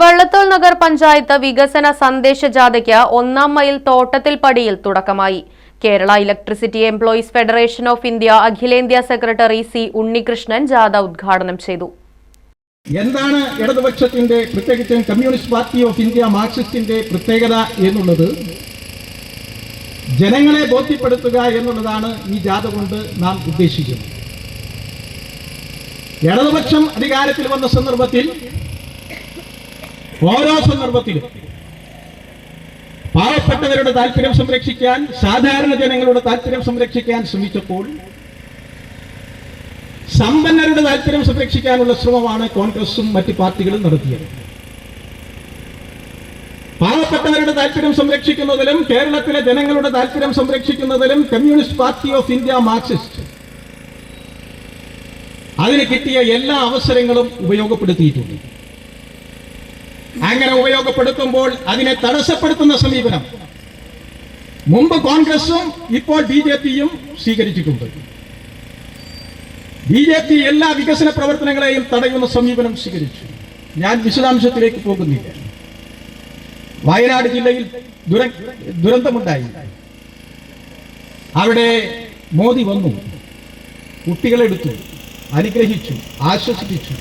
Vallathol Nagar panchayat വികസന സന്ദേശ ജാഥയ്ക്ക് ഒന്നാം മൈൽ തോട്ടത്തിൽ പടിയിൽ തുടക്കമായി. Kerala electricity employees federation of India അഖിലേന്ത്യാ സെക്രട്ടറി സി ഉണ്ണികൃഷ്ണൻ ജാഥ ഉദ്ഘാടനം ചെയ്തു. എന്താണ് ഇടതുപക്ഷത്തിന്റെ പ്രത്യേകിച്ചും കമ്മ്യൂണിസ്റ്റ് പാർട്ടി ഓഫ് ഇന്ത്യ മാർക്സിസ്റ്റിന്റെ പ്രത്യേകത എന്നുള്ളത്? ജനങ്ങളെ ബോധ്യപ്പെടുത്തുക എന്നുള്ളതാണ് ഈ ജാഥ കൊണ്ട് നാം ഉദ്ദേശിക്കുന്നത്. ഇടതുപക്ഷം അധികാരത്തിൽ വന്ന സന്ദർഭത്തിൽ ഓരോ സന്ദർഭത്തിലും പാവപ്പെട്ടവരുടെ താല്പര്യം സംരക്ഷിക്കാൻ സാധാരണ ജനങ്ങളുടെ താല്പര്യം സംരക്ഷിക്കാൻ ശ്രമിച്ചപ്പോൾ സമ്പന്നരുടെ താല്പര്യം സംരക്ഷിക്കാനുള്ള ശ്രമമാണ് കോൺഗ്രസും മറ്റ് പാർട്ടികളും നടത്തിയത്. പാവപ്പെട്ടവരുടെ താല്പര്യം സംരക്ഷിക്കുന്നതിലും കേരളത്തിലെ ജനങ്ങളുടെ താല്പര്യം സംരക്ഷിക്കുന്നതിലും communist party of India Marxist അതിന് കിട്ടിയ എല്ലാ അവസരങ്ങളും ഉപയോഗപ്പെടുത്തിയിട്ടുണ്ട്. അങ്ങനെ ഉപയോഗപ്പെടുത്തുമ്പോൾ അതിനെ തടസ്സപ്പെടുത്തുന്ന സമീപനം. മുമ്പ് കോൺഗ്രസും ഇപ്പോൾ ബി ജെ പിയും സ്വീകരിച്ചിട്ടുണ്ട്. ബി ജെ പി എല്ലാ വികസന പ്രവർത്തനങ്ങളെയും തടയുന്ന സമീപനം സ്വീകരിച്ചു. ഞാൻ വിശദാംശത്തിലേക്ക് പോകുന്നില്ല. വയനാട് ജില്ലയിൽ ദുര ദുരന്തമുണ്ടായി. അവിടെ മോദി വന്നു. കുട്ടികളെടുത്തു അനുഗ്രഹിച്ചു. ആശ്വസിപ്പിച്ചു.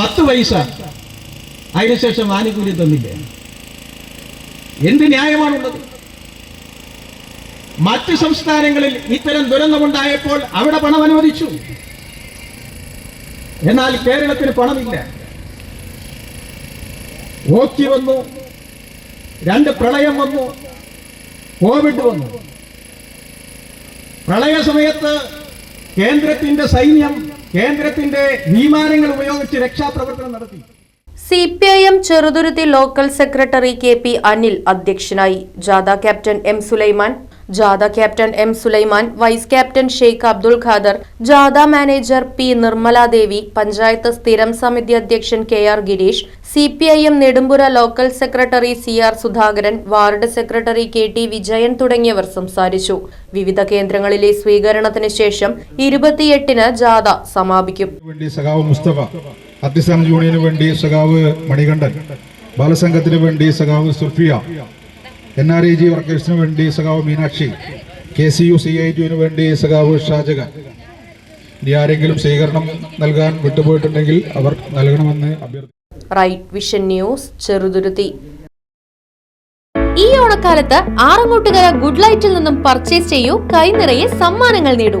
പത്ത് പൈസ അതിനുശേഷം ആനുകൂല്യം തന്നില്ല? എന്ത് ന്യായമാണുള്ളത്? മറ്റ് സംസ്ഥാനങ്ങളിൽ ഇത്തരം ദുരന്തമുണ്ടായപ്പോൾ അവിടെ പണം അനുവദിച്ചു. എന്നാൽ കേരളത്തിന് പണമില്ല. ഓക്കി വന്നു. രണ്ട് പ്രളയം വന്നു. കോവിഡ് വന്നു. പ്രളയ സമയത്ത് കേന്ദ്രത്തിന്റെ സൈന്യം കേന്ദ്രത്തിന്റെ വിമാനങ്ങൾ ഉപയോഗിച്ച് രക്ഷാപ്രവർത്തനം നടത്തി. C P I M Cheruthuruthy local secretary K P Anil അധ്യക്ഷനായി. ജാഥ ക്യാപ്റ്റൻ എം സുലൈമാൻ ജാഥ captain M Sulaiman vice captain Sheikh Abdul Khader ജാഥ മാനേജർ പി നിർമ്മലാദേവി പഞ്ചായത്ത് സ്ഥിരം സമിതി അധ്യക്ഷൻ K R Girish C P I M Nedumpura local secretary C R Sudhakaran ward secretary K T Vijayan തുടങ്ങിയവർ സംസാരിച്ചു. വിവിധ കേന്ദ്രങ്ങളിലെ സ്വീകരണത്തിന് ശേഷം ഇരുപത്തിയെട്ടിന് ജാഥ സമാപിക്കും. മുസ്തഫ അത്തിസാൻ യൂണിയന് വേണ്ടി സഖാവ് മണികണ്ഠൻ ബാലസംഘത്തിന് വേണ്ടി സഖാവ് Sufiya N R E G വർക്കേഴ്സിന് വേണ്ടി സഖാവ് Meenakshi K C U C I ടിയുവിന് വേണ്ടി സഖാവ് ഷാജകൻ ഇനി ആരെങ്കിലും സ്വീകരണം നൽകാൻ വിട്ടുപോയിട്ടുണ്ടെങ്കിൽ അവർ നൽകണമെന്ന് അഭ്യർത്ഥിക്കുന്നു റൈറ്റ് വിഷൻ ന്യൂസ് ഈ ഓണക്കാലത്ത് ആറങ്ങോട്ടുകര ഗുഡ് ലൈറ്റിൽ നിന്നും പർച്ചേസ് ചെയ്യൂ കൈനിറയെ സമ്മാനങ്ങൾ നേടൂ.